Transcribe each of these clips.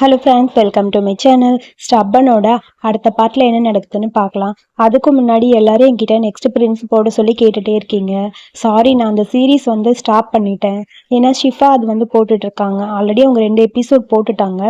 Hello friends welcome to my channel ஸ்டப்பனோட அடுத்த பாட்டில் என்ன நடக்குதுன்னு பார்க்கலாம். அதுக்கு முன்னாடி எல்லாரும் என்கிட்ட நெக்ஸ்ட் பிரின்ஸ் போட சொல்லி கேட்டுகிட்டே இருக்கீங்க. சாரி நான் அந்த சீரீஸ் வந்து ஸ்டாப் பண்ணிட்டேன். ஏன்னா ஷிஃபா அது வந்து போட்டுட்ருக்காங்க ஆல்ரெடி அவங்க ரெண்டு எபிசோட் போட்டுட்டாங்க.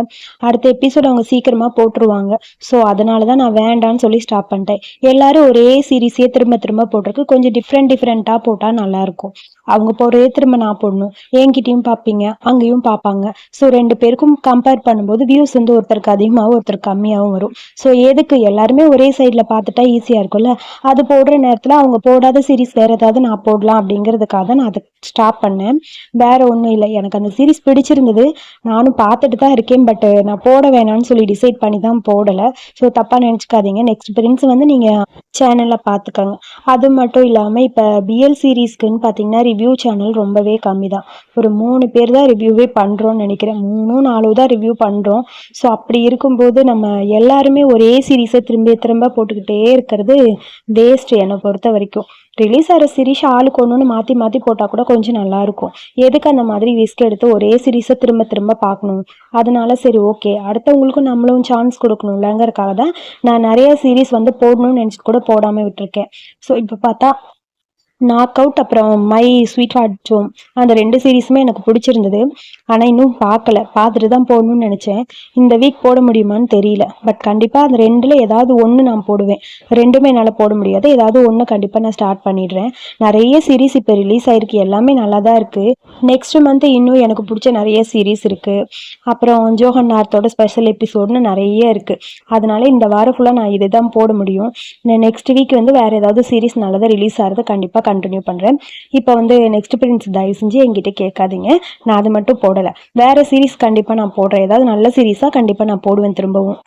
அடுத்த எபிசோட் அவங்க சீக்கிரமாக போட்டுருவாங்க. ஸோ அதனால தான் நான் வேண்டான்னு சொல்லி ஸ்டாப் பண்ணிட்டேன். எல்லாரும் ஒரே சீரீஸே திரும்ப திரும்ப போட்டிருக்கு. கொஞ்சம் டிஃப்ரெண்ட் டிஃப்ரெண்ட்டாக போட்டால் நல்லாயிருக்கும் அவங்க போடுறதே திரும்ப நான் போடணும். என்கிட்டயும் பார்ப்பீங்க அங்கேயும் பார்ப்பாங்க. ஸோ ரெண்டு பேருக்கும் கம்பேர் பண்ணும்போது வியூஸ் வந்து ஒருத்தருக்கு அதிகமாகவும் ஒருத்தர் கம்மியாகவும் வரும். ஸோ எதுக்கு? எல்லாருமே ஒரே சைடில் பார்த்துட்டா ஈஸியாக இருக்கும்ல? அது போடுற நேரத்தில் அவங்க போடாத சீரிஸ் வேறு ஏதாவது நான் போடலாம் அப்படிங்கிறதுக்காக தான் நான் அதை ஸ்டாப் பண்ணேன். வேற ஒன்றும் இல்லை. எனக்கு அந்த சீரிஸ் பிடிச்சிருந்தது. நானும் பார்த்துட்டு தான் இருக்கேன். பட் நான் போட வேணாம்னு சொல்லி டிசைட் பண்ணி தான் போடலை. ஸோ தப்பாக நினச்சிக்காதீங்க. நெக்ஸ்ட் பிரின்ஸ் வந்து நீங்கள் சேனலில் பார்த்துக்கோங்க. அது மட்டும் இல்லாமல் இப்போ பிஎல் சீரீஸ்க்குன்னு பார்த்தீங்கன்னா ரிவ்யூ சேனல் ரொம்பவே கம்மி தான் ஒரு மூணு பேர் தான் ரிவ்யூவே பண்ணுறோன்னு நினைக்கிறேன். மூணு நாலு தான் ரிவ்யூ பண்ணுறோம் ஸோ அப்படி இருக்கும்போது நம்ம எல்லாருமே ஒரே சீரீஸை திரும்ப திரும்ப போட்டுக்கிட்டே இருக்கிறது வேஸ்ட் என்னை பொறுத்த வரைக்கும். ரிலீஸ் ஆகிற சீரீஸ் ஆளுக்கு ஒன்று மாற்றி மாற்றி போட்டால் கூட கொஞ்சம் நல்லாயிருக்கும் எதுக்கு அந்த மாதிரி ரிஸ்க் எடுத்து ஒரே சீரீஸை திரும்ப திரும்ப பார்க்கணும் அதனால சரி ஓகே அடுத்தவங்களுக்கும் நம்மளும் சான்ஸ் கொடுக்கணும்லங்கிறதுக்காக தான் நான் நிறைய சீரீஸ் வந்து போடணும்னு நினச்சிட்டு கூட போடாமல் விட்டுருக்கேன். ஸோ இப்போ பார்த்தா நாக் அவுட் அப்புறம் மை ஸ்வீட் ஹார்ட் ஜோம் அந்த ரெண்டு சீரீஸுமே எனக்கு பிடிச்சிருந்தது. ஆனால் இன்னும் பார்க்கல. பார்த்துட்டு தான் போடணும்னு நினச்சேன். இந்த வீக் போட முடியுமான்னு தெரியல. பட் கண்டிப்பாக அந்த ரெண்டில் ஏதாவது ஒன்று நான் போடுவேன். ரெண்டுமே என்னால் போட முடியாது. ஏதாவது ஒன்று கண்டிப்பாக நான் ஸ்டார்ட் பண்ணிடுறேன். நிறைய சீரீஸ் இப்போ ரிலீஸ் ஆயிருக்கு. எல்லாமே நல்லா தான் இருக்குது நெக்ஸ்ட் மந்த் இன்னும் எனக்கு பிடிச்ச நிறைய சீரீஸ் இருக்குது அப்புறம் ஜோஹன் நார்த்தோட ஸ்பெஷல் எபிசோட்னு நிறைய இருக்குது அதனால இந்த வாரம் ஃபுல்லாக நான் இதை தான் போட முடியும். நெக்ஸ்ட் வீக் வந்து வேறு ஏதாவது சீரீஸ் நல்லதாக ரிலீஸ் ஆகிறது கண்டிப்பாக கண்டினியூ பண்ணுறேன் இப்போ வந்து நெக்ஸ்ட் பிரின்ஸ் தயவு செஞ்சு என்கிட்ட கேட்காதீங்க. நான் அது மட்டும் போடலை. வேறு சீரீஸ் கண்டிப்பாக நான் போடுறேன். ஏதாவது நல்ல சீரீஸாக கண்டிப்பாக நான் போடுவேன் திரும்பவும்.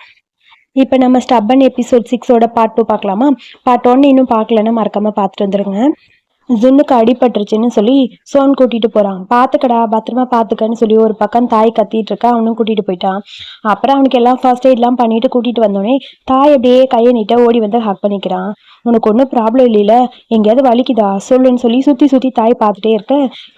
இப்போ நம்ம ஸ்டப்பன் எபிசோட் சிக்ஸோட பார்ட் டூ பார்க்கலாமா? பார்ட் ஒன் இன்னும் பார்க்கலன்னா மறக்காமல் பார்த்துட்டு வந்துருங்க. ஜுன்னுக்கு அடிபட்டுருச்சுன்னு சொல்லி சோன் கூட்டிட்டு போறான். பாத்துக்கடா பத்திரமா பாத்துக்கன்னு சொல்லி ஒரு பக்கம் தாய் கத்திட்டு இருக்கா அவனும் கூட்டிட்டு போயிட்டான். அப்புறம் அவனுக்கு எல்லாம் ஃபர்ஸ்ட் எய்ட்லாம் பண்ணிட்டு கூட்டிட்டு வந்தோடனே தாய் அப்படியே கையை நீட்ட ஓடி வந்து ஹக் பண்ணிக்கிறான். உனக்கு ஒன்றும் ப்ராப்ளம் இல்லைல்ல எங்கேயாவது வலிக்குதா? சொல்லுன்னு சொல்லி சுத்தி சுத்தி தாய் பார்த்துட்டே இருக்க.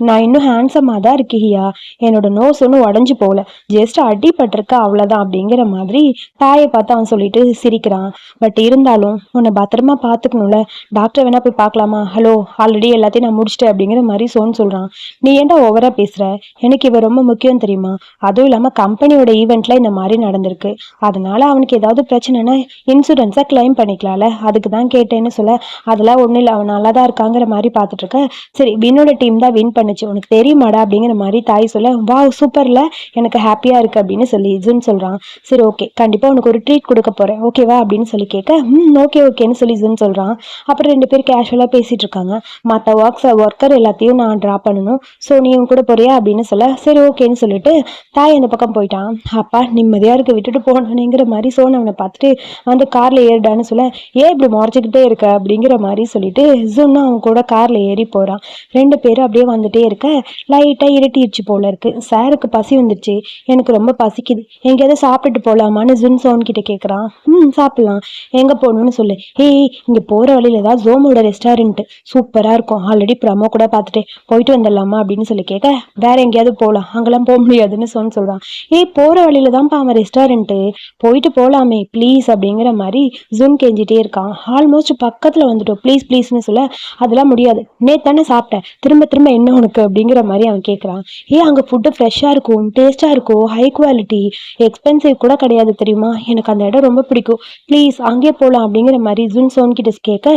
நான் இன்னும் ஹேண்ட்ஸமாக தான் இருக்கியா என்னோட நோஸ் ஒன்றும் உடஞ்சி போகல. ஜஸ்ட் அடிபட்டிருக்க அவ்வளோதான் அப்படிங்கிற மாதிரி தாயை பார்த்து அவன் சொல்லிட்டு சிரிக்கிறான். பட் இருந்தாலும் உன்னை பத்திரமா பார்த்துக்கணும்ல. டாக்டர் வேணா போய் பார்க்கலாமா? ஹலோ ஆல்ரெடி எல்லாத்தையும் நான் முடிச்சிட்டேன் அப்படிங்கிற மாதிரி சோன் சொல்கிறான் நீ ஏன்டா ஓவரா பேசுற? எனக்கு இவ ரொம்ப முக்கியம் தெரியுமா? அதுவும் இல்லாமல் கம்பெனியோட ஈவெண்ட்ல இந்த மாதிரி நடந்திருக்கு. அதனால அவனுக்கு ஏதாவது பிரச்சனைனா இன்சூரன்ஸை கிளைம் பண்ணிக்கலாம்ல. அதுக்கு தான் கேட்டேன். கேட்டேன்னு சொல்ல அதெல்லாம் ஒன்றும் இல்லை அவன் நல்லா தான் இருக்காங்கிற மாதிரி பார்த்துட்டு சரி வின்னோட டீம் தான் வின் பண்ணுச்சு. உனக்கு தெரியுமாடா? அப்படிங்கிற மாதிரி தாய் சொல்ல வா சூப்பர்ல எனக்கு ஹாப்பியாக இருக்கு அப்படின்னு சொல்லி ஜுன் சொல்கிறான் சரி ஓகே கண்டிப்பாக உனக்கு ஒரு ட்ரீட் கொடுக்க போகிறேன் ஓகேவா அப்படின்னு சொல்லி கேட்க ம் ஓகே ஓகேன்னு சொல்லி ஜுன் சொல்கிறான் அப்புறம் ரெண்டு பேர் கேஷுவலாக பேசிட்டு இருக்காங்க மற்ற ஒர்க்ஸ் ஒர்க்கர் எல்லாத்தையும் நான் ட்ரா பண்ணணும். ஸோ நீ உன் கூட போறியா? அப்படின்னு சொல்ல சரி ஓகேன்னு சொல்லிட்டு தாய் அந்த பக்கம் போயிட்டான். அப்பா நிம்மதியாக இருக்க விட்டுட்டு போனேங்கிற மாதிரி சோன் அவனை பார்த்துட்டு வந்து காரில் ஏறிடான்னு சொல்ல ஏன் இப்படி முறைச்சிக்கிட்டே இருக்க அப்படிங்கிற மாதிரி சொல்லிட்டு ஜுன்னு அவன் கூட காரில் ஏறி போகிறான் ரெண்டு பேரும் அப்படியே வந்துட்டே இருக்க. லைட்டாக இருட்டிடுச்சு போல இருக்கு. சாருக்கு பசி வந்துடுச்சு எனக்கு ரொம்ப பசிக்குது. எங்கேயாவது சாப்பிட்டுட்டு போகலாமான்னு ஜுன் சோன் கிட்ட கேட்குறான் ம் சாப்பிட்லாம். எங்கே போகணும்னு சொல்லு. ஏய் இங்கே போகிற வழியில் தான் ஜோமோட ரெஸ்டாரண்ட் சூப்பராக இருக்கும். ஆல்ரெடி ப்ரமோ கூட பார்த்துட்டு போயிட்டு வந்துடலாமா அப்படின்னு சொல்லி கேட்க வேற எங்கேயாவது போகலாம் அங்கெல்லாம் போக முடியாதுன்னு சொன்னு சொல்கிறான் ஏய் போகிற வழியில தான்ப்பா அவன் ரெஸ்டாரண்ட்டு போயிட்டு போகலாமே ப்ளீஸ் அப்படிங்கிற மாதிரி ஜூம் கெஞ்சிட்டே இருக்கான். ஆல்மோஸ்ட் பக்கத்தில் வந்துட்டோம் ப்ளீஸ் ப்ளீஸ்னு சொல்ல அதெல்லாம் முடியாது. நேத்து தானே சாப்பிட்டேன். திரும்ப திரும்ப என்ன உனக்கு? அப்படிங்கிற மாதிரி அவன் கேட்குறான் ஏ அங்கே ஃபுட்டு ஃப்ரெஷ்ஷாக இருக்கும் டேஸ்ட்டாக இருக்கும் ஹை குவாலிட்டி எக்ஸ்பென்சிவ் கூட கிடையாது தெரியுமா? எனக்கு அந்த இடம் ரொம்ப பிடிக்கும். ப்ளீஸ் அங்கேயே போகலாம் அப்படிங்கிற மாதிரி ஜூன் சோன் கிட்ட கேட்க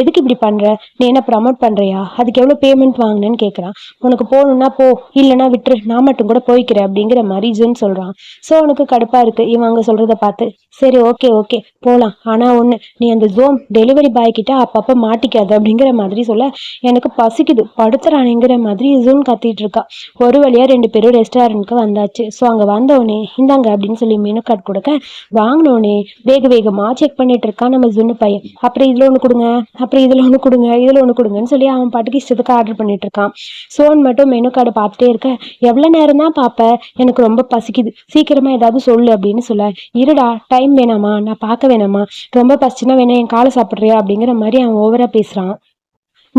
எதுக்கு இப்படி பண்ணுற நீ என்ன ப்ரமோட் பண்ணுறியா அதுக்கு எவ்வளோ பேமெண்ட் வாங்கினேன்னு கேட்குறான் உனக்கு போகணுன்னா போ இல்லைனா விட்டுரு. நான் மட்டும் கூட போய்க்கிறேன் அப்படிங்கிற மாதிரி ஜுன் சொல்கிறான் ஸோ உனக்கு கடுப்பாக இருக்குது இவன் அங்கே சொல்கிறத பார்த்து சரி ஓகே ஓகே போகலாம் ஆனால் ஒன்று நீ அந்த ஜோம் டெலிவரி பாய் கிட்ட அப்பப்போ மாட்டிக்காது அப்படிங்கிற மாதிரி சொல்ல எனக்கு பசிக்குது. படுத்துறானுங்கிற மாதிரி ஜூன் கத்திட்டு இருக்கா. ஒரு வழியாக ரெண்டு பேரும் ரெஸ்டாரண்ட்க்கு வந்தாச்சு. ஸோ அங்கே வந்தோடனே இந்தாங்க அப்படின்னு சொல்லி மெனு கார்டு கொடுக்க வாங்கினோடனே வேக வேகமாக செக் பண்ணிட்டு இருக்கான் நம்ம ஜூன் பையன். அப்புறம் இதில் ஒன்று கொடுங்க அப்புறம் இதில் ஒன்று கொடுங்க இதில் ஒன்று கொடுங்கன்னு சொல்லி அவன் பாட்டுக்கு இஷ்டத்துக்கு ஆர்டர் பண்ணிட்டு இருக்கான். சோன் மட்டும் மெனு கார்டு பார்த்துட்டே இருக்க எவ்வளோ நேரம் தான் பார்ப்பேன் எனக்கு ரொம்ப பசிக்குது. சீக்கிரமா ஏதாவது சொல்லு அப்படின்னு சொல்ல இருடா டைம் வேணாமா? நான் பார்க்க வேணாமா? ரொம்ப பசிச்சுன்னா வேணா என் காலை சாப்பிட்றியா? அப்படிங்கிற மாதிரி அவன் ஓவரா பேசுறான்.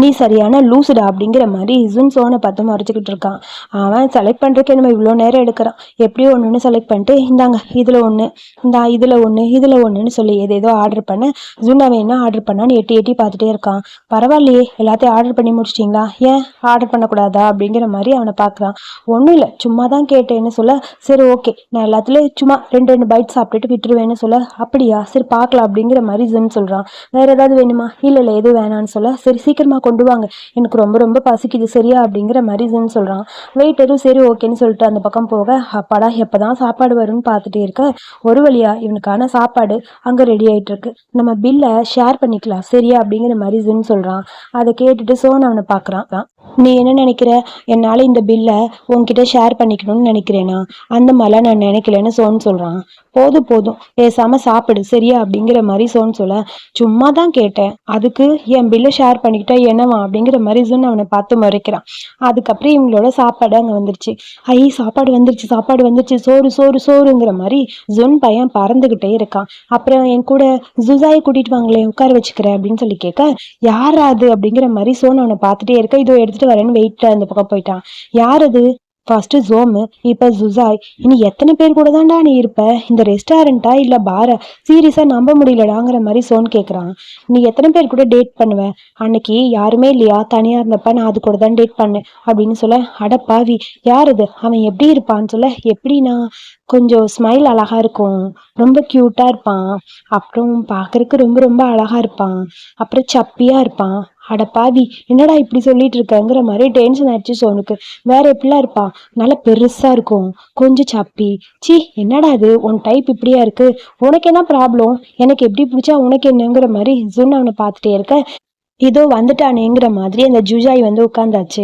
நீ சரியான லூசுடா அப்படிங்கிற மாதிரி இசுன் சோனை பார்த்து மறைச்சிக்கிட்டு இருக்கான். அவன் செலக்ட் பண்ணுறதுக்கு நம்ம இவ்வளோ நேரம் எடுக்கிறான். எப்படியோ ஒன்று செலக்ட் பண்ணிட்டு இந்தாங்க இதில் ஒன்று இந்தா இதில் ஒன்று இதில் ஒன்றுன்னு சொல்லி எதேதோ ஆர்டர் பண்ண ஜூன் அவன் என்ன ஆர்டர் பண்ணான்னு எட்டி எட்டி பார்த்துட்டே இருக்கான். பரவாயில்லையே எல்லாத்தையும் ஆர்டர் பண்ணி முடிச்சிட்டிங்களா? ஏன் ஆர்டர் பண்ணக்கூடாதா அப்படிங்கிற மாதிரி அவனை பார்க்குறான். ஒன்றும் இல்லை சும்மா தான் கேட்டேன்னு சொல்ல சரி ஓகே நான் எல்லாத்துலேயும் சும்மா ரெண்டு ரெண்டு பைட் சாப்பிட்டுட்டு விட்டுருவேன்னு சொல்ல அப்படியா? சரி பார்க்கலாம் அப்படிங்கிற மாதிரி ஜூன் சொல்கிறான் வேற ஏதாவது வேணுமா? இல்லை இல்லை எதுவும் வேணான்னு சொல்ல சரி சீக்கிரமாக கொண்டு வாங்க. எனக்கு ரொம்ப ரொம்ப பசிக்குது. சரியா? அப்படிங்கிற மாதிரி ஜுன் சொல்கிறான் வெயிட்டரும் சரி ஓகேன்னு சொல்லிட்டு அந்த பக்கம் போக அப்பாடா எப்போ தான் சாப்பாடு வரும்னு பார்த்துட்டே இருக்க. ஒரு வழியா இவனுக்கான சாப்பாடு அங்கே ரெடி ஆயிட்டு இருக்கு. நம்ம பில்லை ஷேர் பண்ணிக்கலாம். சரியா? அப்படிங்கிற மாதிரி ஜுன் சொல்கிறான் அதை கேட்டுட்டு சோன் அவனை பார்க்குறான். நீ என்ன நினைக்கிற? என்னால் இந்த பில்லை உன்கிட்ட ஷேர் பண்ணிக்கணும்னு நினைக்கிறேனா? அந்த மாதிரிலாம் நான் நினைக்கலன்னு சோன் சொல்கிறான் போதும் போதும். பேசாமல் சாப்பிடு. சரியா? அப்படிங்கிற மாதிரி சோன் சொல்ல சும்மா தான் கேட்டேன். அதுக்கு என் பில்லை ஷேர் பண்ணிக்கிட்டா என்னவா அப்படிங்கிற மாதிரி ஜுன் அவனை பார்த்து முறைக்கிறான். அதுக்கப்புறம் இவங்களோட சாப்பாடு அங்கே வந்துருச்சு. ஐ சாப்பாடு வந்துருச்சு சாப்பாடு வந்துருச்சு சோறு சோறு சோறுங்கிற மாதிரி ஜுன் பையன் பறந்துக்கிட்டே இருக்கான். அப்புறம் என் கூட ஜுசாயை கூட்டிட்டு வாங்களேன் உட்கார வச்சுக்கிறேன் அப்படின்னு சொல்லி கேட்க யார் அது? அப்படிங்கிற மாதிரி சோன் அவனை பார்த்துட்டே இருக்க. இதோ எடுத்துட்டு வரேன்னு வெயிட்ல அந்த பக்கம் போயிட்டான். யார் அது? ஃபர்ஸ்ட் ஜோமு இப்போ ஜுசாய் இனி எத்தனை பேர் கூட தான்டா நீ இருப்ப? இந்த ரெஸ்டாரண்ட்டா இல்லை பாரா சீரியஸாக நம்ப முடியலடாங்கிற மாதிரி சோன் கேட்குறான் நீ எத்தனை பேர் கூட டேட் பண்ணுவ? அன்னைக்கு யாருமே இல்லையா? தனியாக இருந்தப்ப நான் அது கூட தான் டேட் பண்ணேன். அப்படின்னு சொல்ல அட பாவி யார் இது அவன் எப்படி இருப்பான்னு சொல்ல எப்படின்னா கொஞ்சம் ஸ்மைல் அழகா இருக்கும். ரொம்ப க்யூட்டாக இருப்பான். அப்புறம் பாக்குறதுக்கு ரொம்ப ரொம்ப அழகா இருப்பான். அப்புறம் சப்பியாக இருப்பான். அட பாவி என்னடா இப்படி சொல்லிட்டு இருக்கங்கிற மாதிரி டென்ஷன் ஆயிடுச்சு சோனுக்கு. வேற எப்படிலாம் இருப்பான் நல்லா பெருசா இருக்கும். கொஞ்சம் சப்பி. சி என்னடா இது? உன் டைப் இப்படியா இருக்கு. உனக்கு என்ன ப்ராப்ளம் எனக்கு எப்படி பிடிச்சா உனக்கு என்னங்கிற மாதிரி ஜுன் அவனை பார்த்துட்டே இருக்க. இதோ வந்துட்டானேங்கிற மாதிரி அந்த ஜுஜாய் வந்து உட்காந்தாச்சு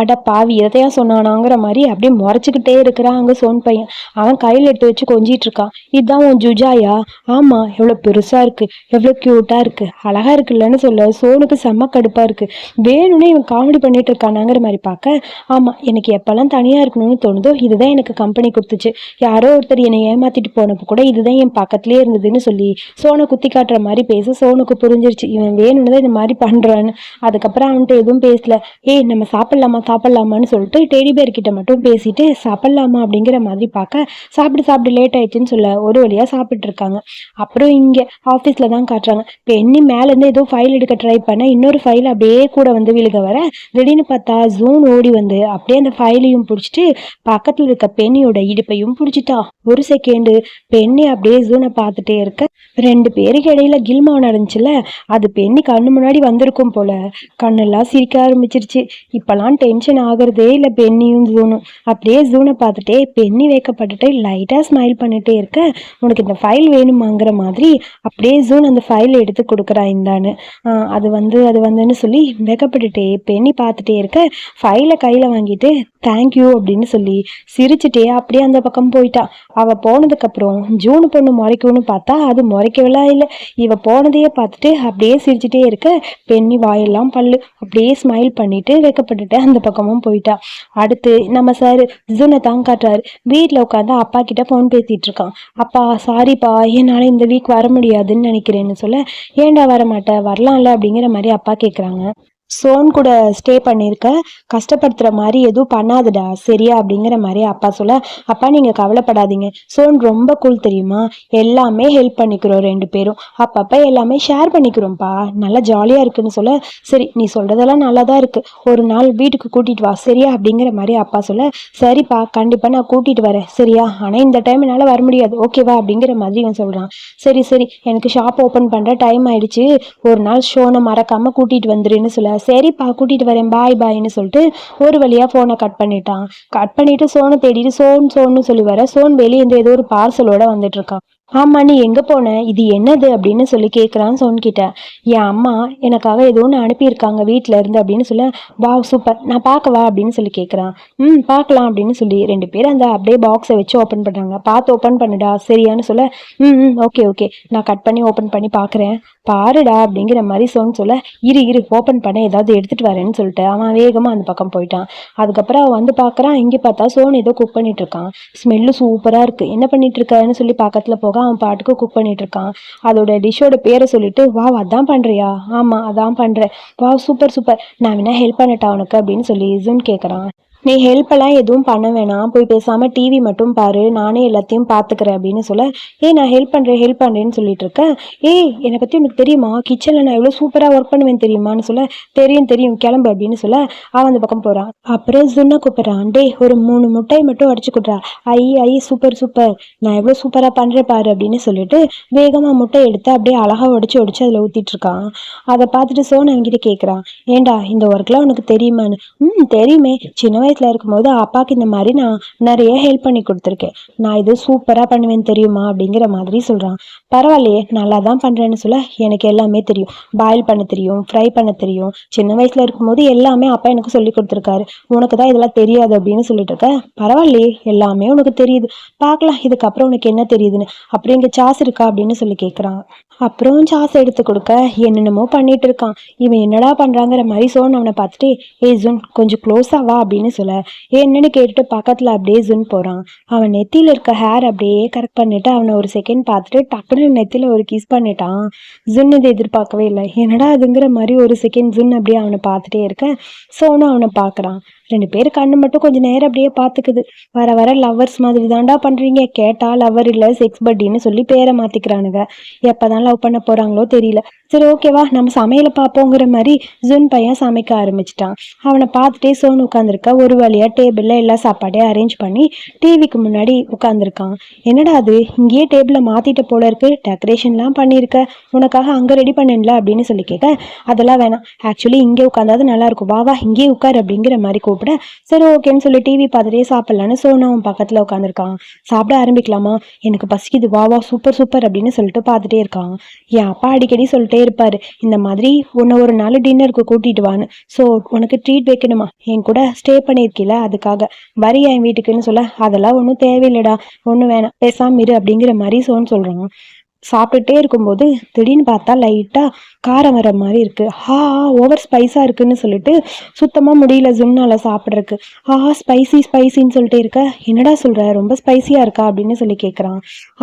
அட பாவி இதையா சொன்னானாங்கிற மாதிரி அப்படியே முறைச்சிக்கிட்டே இருக்கிறான் அங்கே சோன் பையன். அவன் கையில் எடுத்து வச்சு கொஞ்சிட்டு இருக்கான். இதுதான் உன் ஜுஜாயா? ஆமாம் எவ்வளோ பெருசாக இருக்கு எவ்வளோ க்யூட்டாக இருக்கு அழகாக இருக்குல்லன்னு சொல்ல சோனுக்கு செம்ம கடுப்பாக இருக்கு. வேணும்னே இவன் காமெடி பண்ணிட்டு இருக்கானாங்கிற மாதிரி பார்க்க ஆமாம் எனக்கு எப்போல்லாம் தனியாக இருக்கணும்னு தோணுதோ இதுதான் எனக்கு கம்பெனி கொடுத்துச்சு. யாரோ ஒருத்தர் என்னை ஏமாத்திட்டு போனப்போ கூட இதுதான் என் பக்கத்துலேயே இருந்ததுன்னு சொல்லி சோனை குத்தி காட்டுற மாதிரி பேச சோனுக்கு புரிஞ்சிருச்சு. இவன் வேணும்னு தான் இந்த மாதிரி பண்ணுறான்னு அதுக்கப்புறம் அவன்கிட்ட எதுவும் பேசல. ஏய் நம்ம சாப்பிட்லாமா சாப்பிட்லாமான்னு சொல்லிட்டு டெடி பேர் கிட்ட மட்டும் பேசிட்டு சாப்பிட்லாமா அப்படிங்கிற மாதிரி பார்க்க சாப்பிட்டு சாப்பிட்டு லேட் ஆயிடுச்சுன்னு சொல்ல ஒரு வழியாக சாப்பிட்ருக்காங்க அப்புறம் இங்கே ஆஃபீஸில் தான் காட்டுறாங்க. பெண்ணி மேலேருந்து ஏதோ ஃபைல் எடுக்க ட்ரை பண்ண இன்னொரு ஃபைல் அப்படியே கூட வந்து விழுக வர திடீர்னு பார்த்தா ஜூன் ஓடி வந்து அப்படியே அந்த ஃபைலையும் பிடிச்சிட்டு பக்கத்தில் இருக்க பெண்ணியோட இடுப்பையும் பிடிச்சிட்டா. ஒரு செகண்டு பெண்ணி அப்படியே ஜூனை பார்த்துட்டே இருக்க. ரெண்டு பேருக்கு இடையில கில்மா நடந்துச்சுல அது பெண்ணி கண்ணு முன்னாடி வந்திருக்கும் போல. கண்ணெல்லாம் சிரிக்க ஆரம்பிச்சிருச்சு. இப்பெல்லாம் டென்ஷன் ஆகுறதே இல்லை பென்னியும் ஜூனும். அப்படியே ஜூனை பார்த்துட்டே பென்னி வைக்கப்பட்டுட்டு லைட்டாக ஸ்மைல் பண்ணிட்டே இருக்க. உனக்கு இந்த ஃபைல் வேணுமாங்கிற மாதிரி அப்படியே ஜூன் அந்த ஃபைல் எடுத்து கொடுக்குறா இந்தான்னு. ஆஹ் அது வந்து அது வந்துன்னு சொல்லி வைக்கப்பட்டுட்டே பெண்ணி பார்த்துட்டே இருக்க. ஃபைலை கையில் வாங்கிட்டு தேங்க்யூ அப்படின்னு சொல்லி சிரிச்சுட்டே அப்படியே அந்த பக்கம் போயிட்டா. அவள் போனதுக்கப்புறம் ஜூன் பொண்ணு முறைக்கும்னு பார்த்தா அது முறைக்கவெல்லாம் இல்லை. இவ போனதையே பார்த்துட்டு அப்படியே சிரிச்சுட்டே இருக்க. பெண்ணி வாயெல்லாம் பல்லு. அப்படியே ஸ்மைல் பண்ணிட்டு வைக்கப்பட்டுட்டு அந்த பக்கமும் போயிட்டா. அடுத்து நம்ம சார் ஜூனை தான் காட்டுறாரு. வீட்டில் உட்காந்து அப்பா கிட்ட ஃபோன் பேசிட்டு இருக்கான். அப்பா சாரிப்பா என்னால் இந்த வீக் வர முடியாதுன்னு நினைக்கிறேன்னு சொல்ல ஏன்டா வர மாட்டேன் வரலாம்ல அப்படிங்கிற மாதிரி அப்பா கேட்குறாங்க சோன் கூட ஸ்டே பண்ணியிருக்க கஷ்டப்படுத்துகிற மாதிரி எதுவும் பண்ணாதுடா சரியா? அப்படிங்கிற மாதிரி அப்பா சொல்ல அப்பா நீங்கள் கவலைப்படாதீங்க. சோன் ரொம்ப கூல் தெரியுமா? எல்லாமே ஹெல்ப் பண்ணிக்கிறோம் ரெண்டு பேரும். அப்பப்போ எல்லாமே ஷேர் பண்ணிக்கிறோம்ப்பா. நல்லா ஜாலியாக இருக்குன்னு சொல்ல சரி நீ சொல்கிறதெல்லாம் நல்லா தான் இருக்குது ஒரு நாள் வீட்டுக்கு கூட்டிகிட்டு வா சரியா? அப்படிங்கிற மாதிரி அப்பா சொல்ல சரிப்பா கண்டிப்பாக நான் கூட்டிகிட்டு வரேன். சரியா? ஆனால் இந்த டைம் என்னால் வர முடியாது. ஓகேவா அப்படிங்கிற மாதிரி இவன் சொல்கிறான் சரி சரி. எனக்கு ஷாப் ஓப்பன் பண்ணுற டைம் ஆயிடுச்சு. ஒரு நாள் ஷோனை மறக்காமல் கூட்டிகிட்டு வந்துருன்னு சொல்ல சரிப்பா கூட்டிகிட்டு வரேன் பாய் பாய்னு சொல்லிட்டு ஒரு வழியாக ஃபோனை கட் பண்ணிட்டான். கட் பண்ணிட்டு சோனை தேடிட்டு சோன் சோன்னு சொல்லி வர சோன் வெளியே இருந்து ஏதோ ஒரு பார்சலோட வந்துட்டு இருக்கான். ஆமா நீ எங்க போன? இது என்னது? அப்படின்னு சொல்லி கேட்குறான் சோன் கிட்ட என் அம்மா எனக்காக ஏதோ ஒன்று அனுப்பியிருக்காங்க வீட்டில இருந்து அப்படின்னு சொல்ல வா சூப்பர் நான் பார்க்கவா அப்படின்னு சொல்லி கேட்குறான் ம் பார்க்கலாம் அப்படின்னு சொல்லி ரெண்டு பேரும் அந்த அப்படியே பாக்ஸை வச்சு ஓப்பன் பண்ணுறாங்க பார்த்து ஓப்பன் பண்ணுடா சரியான்னு சொல்ல ம் ம் ஓகே ஓகே நான் கட் பண்ணி ஓப்பன் பண்ணி பார்க்குறேன் பாருடா அப்படிங்கிற மாதிரி சோன் சொல்ல இரு இரு ஓப்பன் பண்ண ஏதாவது எடுத்துட்டு வரேன்னு சொல்லிட்டு. அவன் வேகமாக அந்த பக்கம் போயிட்டான். அதுக்கப்புறம் அவன் வந்து பார்க்குறான் இங்கே பார்த்தா சோன் ஏதோ குக் பண்ணிட்டு இருக்கான். ஸ்மெல்லு சூப்பராக இருக்கு. என்ன பண்ணிட்டு இருக்காருன்னு சொல்லி பக்கத்தில் போக அவன் பாட்டுக்கு குக் பண்ணிட்டு இருக்கான் அதோட டிஷ்ஷோட பேரை சொல்லிட்டு வா அதான் பண்றியா? ஆமா அதான் பண்றேன். வா சூப்பர் சூப்பர். நான் வேணா ஹெல்ப் பண்ணட்டா உனக்கு? அப்படின்னு சொல்லி ஜூன் கேட்குறான் நீ ஹெல்ப் எல்லாம் எதுவும் பண்ண வேணாம். போய் பேசாம டிவி மட்டும் பாரு. நானே எல்லாத்தையும் பார்த்துக்கிறேன் அப்படின்னு சொல்ல ஏய் நான் ஹெல்ப் பண்ணுறேன் ஹெல்ப் பண்றேன்னு சொல்லிட்டு இருக்கேன் ஏய் என்னை பத்தி உனக்கு தெரியுமா? கிச்சன்ல நான் எவ்வளவு சூப்பராக ஒர்க் பண்ணுவேன் தெரியுமான்னு சொல்ல தெரியும் தெரியும் கிளம்பு அப்படின்னு சொல்ல அவன் அந்த பக்கம் போறான். அப்புறம் ஜுன்ன கூப்பிடுறான் டேய் ஒரு மூணு முட்டையை மட்டும் அடிச்சு கொடுறா. ஐ ஐ சூப்பர் சூப்பர் நான் எவ்வளோ சூப்பரா பண்றேன் பாரு அப்படின்னு சொல்லிட்டு வேகமா முட்டை எடுத்து அப்படியே அழகா உடைச்சு உடச்சி அதுல ஊத்திட்டு இருக்கான். அதை பார்த்துட்டு சோன் அவங்ககிட்ட கேட்குறான் ஏண்டா இந்த ஒர்க்லாம் உனக்கு தெரியுமான்னு? ம் தெரியுமே. சின்ன வயசுல இருக்கும்போது அப்பாவுக்கு இந்த மாதிரி நான் நிறைய ஹெல்ப் பண்ணி கொடுத்துருக்கேன். நான் இது சூப்பரா பண்ணுவேன் தெரியுமா? அப்படிங்கிற மாதிரி சொல்றான். பரவாயில்லையே நல்லா தான் பண்ணுறேன்னு சொல்ல எனக்கு எல்லாமே தெரியும். பாயில் பண்ண தெரியும் ஃப்ரை பண்ண தெரியும். சின்ன வயசுல இருக்கும்போது எல்லாமே அப்பா எனக்கு சொல்லி கொடுத்துருக்காரு. உனக்கு தான் இதெல்லாம் தெரியாது அப்படின்னு சொல்லிட்டு இருக்க. பரவாயில்லையே எல்லாமே உனக்கு தெரியுது. பார்க்கலாம் இதுக்கப்புறம் உனக்கு என்ன தெரியுதுன்னு. அப்படி இங்க சாஸ் இருக்கா அப்படின்னு சொல்லி கேட்குறான் அப்புறம் சாஸ் எடுத்து கொடுக்க என்னென்னமோ பண்ணிட்டு இருக்கான். இவன் என்னடா பண்ணுறாங்கிற மாதிரி சோன் அவனை பார்த்துட்டு ஏ ஜூன் கொஞ்சம் க்ளோஸாக வா அப்படின்னு சொல்ல என்னன்னு கேட்டுட்டு பக்கத்துல அப்படியே ஜுன் போறான். அவன் நெத்தியில இருக்க ஹேர் அப்படியே கரெக்ட் பண்ணிட்டு அவனை ஒரு செகண்ட் பார்த்துட்டு டக்குன்னு நெத்தியில ஒரு கிஸ் பண்ணிட்டான். ஜுன் இதை எதிர்பார்க்கவே இல்லை. என்னடா அதுங்கிற மாதிரி ஒரு செகண்ட் ஜுன் அப்படியே அவனை பார்த்துட்டே இருக்க. சோனும் அவனை பார்க்கறான். ரெண்டு பேர் கண்ணு மட்டும் கொஞ்சம் நேரம் அப்படியே பார்த்துக்குது வர வர லவ்வர்ஸ் மாதிரி தாண்டா பண்ணுறீங்க கேட்டால் லவ்வர் இல்ல செக்ஸ் பட்டின்னு சொல்லி பேரை மாற்றிக்கிறானுங்க எப்போதான் லவ் பண்ண போகிறாங்களோ தெரியல. சரி ஓகேவா நம்ம சமையலை பார்ப்போங்கிற மாதிரி ஜுன் பையன் சமைக்க ஆரம்பிச்சிட்டான். அவனை பார்த்துட்டே சோன் உட்காந்துருக்க ஒரு வழியாக டேபிளில் எல்லா சாப்பாடையும் அரேஞ்ச் பண்ணி டிவிக்கு முன்னாடி உட்காந்துருக்கான் என்னடா அது? இங்கேயே டேபிளை மாற்றிட்ட போல இருக்கு. டெக்கரேஷன்லாம் பண்ணியிருக்க உனக்காக அங்கே ரெடி பண்ணல அப்படின்னு சொல்லி கேட்க அதெல்லாம் வேணாம். ஆக்சுவலி இங்கே உட்காந்தாது நல்லாயிருக்கும் வா வா இங்கேயே உட்கார் அப்படிங்கிற மாதிரி கூப்பிட சரி ஓகேன்னு சொல்லி டிவி பார்த்துட்டே சாப்பிடலான்னு சோனா அவன் பக்கத்துல உட்காந்துருக்கான் சாப்பிட ஆரம்பிக்கலாமா? எனக்கு பசிக்குது. வா வா சூப்பர் சூப்பர் அப்படின்னு சொல்லிட்டு பார்த்துட்டே இருக்கான். என் அப்பா அடிக்கடி சொல்லிட்டே இருப்பாரு. இந்த மாதிரி உன்னை ஒரு நாள் டின்னருக்கு கூட்டிட்டு வான்னு. ஸோ உனக்கு ட்ரீட் வைக்கணுமா? என் கூட ஸ்டே பண்ணியிருக்கீல அதுக்காக. வரியா என் வீட்டுக்குன்னு சொல்ல அதெல்லாம் ஒன்றும் தேவையில்லடா. ஒன்றும் வேணாம். பேசாமல் இரு அப்படிங்கிற மாதிரி சோன்னு சொல்கிறான் சாப்பிட்டுட்டே இருக்கும்போது திடீர்னு பார்த்தா லைட்டாக காரம் வர மாதிரி இருக்கு. ஹா ஓவர் ஸ்பைஸாக இருக்குன்னு சொல்லிட்டு சுத்தமாக முடியல ஜும்னால் சாப்பிட்றதுக்கு. ஆ ஸ்பைசி ஸ்பைசின்னு சொல்லிட்டு இருக்க. என்னடா சொல்கிற ரொம்ப ஸ்பைசியாக இருக்கா? அப்படின்னு சொல்லி கேட்குறான்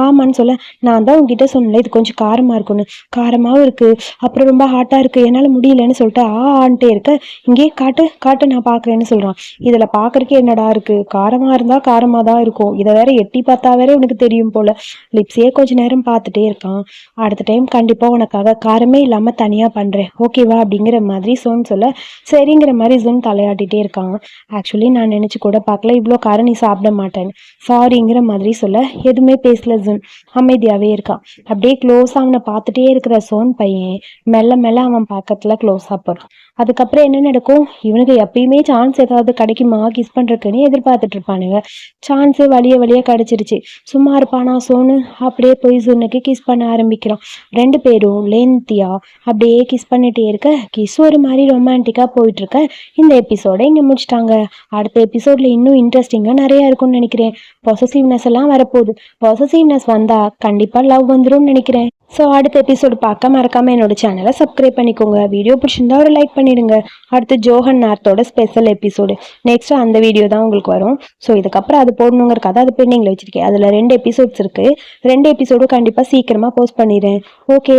ஆமான்னு சொல்ல நான் தான் உங்ககிட்ட சொன்னல இது கொஞ்சம் காரமாக இருக்கும்னு. காரமாகவும் இருக்குது அப்புறம் ரொம்ப ஹாட்டாக இருக்குது என்னால் முடியலன்னு சொல்லிட்டு ஆ ஆன்ட்டே இருக்க. இங்கே காட்டு காட்டு நான் பார்க்குறேன்னு சொல்கிறான் இதில் பாக்குறதுக்கு என்னடா இருக்குது காரமாக இருந்தால் காரமாக தான் இருக்கும். இதை வேற எட்டி பார்த்தா வேற உனக்கு தெரியும் போல். லிப்ஸே கொஞ்சம் நேரம் பார்த்துட்டே இருக்கான் அடுத்த டைம் கண்டிப்பா உனக்காக காரமே இல்லாம தனியா பண்றேன். ஓகேவா அப்படிங்கிற மாதிரி சோன் சொல்ல சரிங்கிற மாதிரி ஜூன் தலையாட்டிட்டே இருக்கான். ஆக்சுவலி நான் நினைச்சு கூட பார்க்கல. இவ்வளோ காரம் நீ சாப்பிட மாட்டேன். சாரிங்கிற மாதிரி சொல்ல எதுவுமே பேசல ஜூன் அமைதியாவே இருக்கான். அப்படியே க்ளோஸாக அவனை பார்த்துட்டே இருக்கிற சோன் பையன் மெல்ல மெல்ல அவன் பக்கத்தில் க்ளோஸாக போறான். அதுக்கப்புறம் என்ன நடக்கும்? இவனுக்கு எப்பயுமே சான்ஸ் ஏதாவது கிடைக்குமா? கிஸ் பண்ணுறதுக்குன்னு எதிர்பார்த்துட்டு இருப்பானுங்க. சான்ஸு வழிய வழியாக கிடச்சிருச்சு. சும்மா இருப்பானா சோனு? அப்படியே போய் சோனுக்கு கிஸ் பண்ண ஆரம்பிக்கிறான். ரெண்டு பேரும் லென்த்தியா அப்படியே கிஸ் பண்ணிட்டே இருக்க. கிஸ் ஒரு மாதிரி ரொமான்டிக்காக போயிட்டுருக்க. இந்த எபிசோடை இங்கே முடிச்சிட்டாங்க. அடுத்த எபிசோடில் இன்னும் இன்ட்ரெஸ்டிங்காக நிறையா இருக்கும்னு நினைக்கிறேன். பொசசிவ்னஸ் எல்லாம் வரப்போகுது. பொசசிவ்னஸ் வந்தால் கண்டிப்பாக லவ் வந்துடும் நினைக்கிறேன். ஸோ அடுத்த எபிசோடு பார்க்க மறக்காமல் என்னோட சேனலை சப்ஸ்கிரைப் பண்ணிக்கோங்க. வீடியோ பிடிச்சிருந்தா ஒரு லைக் பண்ணிடுங்க. அடுத்து ஜோஹன் நார்த்தோட ஸ்பெஷல் எபிசோடு நெக்ஸ்ட்டு அந்த வீடியோ தான் உங்களுக்கு வரும். ஸோ இதுக்கப்புறம் அது போடணுங்கிறக்காக அது பெண்டிங்கில் வச்சிருக்கேன். அதில் ரெண்டு எபிசோட்ஸ் இருக்கு. ரெண்டு எபிசோடும் கண்டிப்பாக சீக்கிரமாக போஸ்ட் பண்ணிடுறேன். ஓகே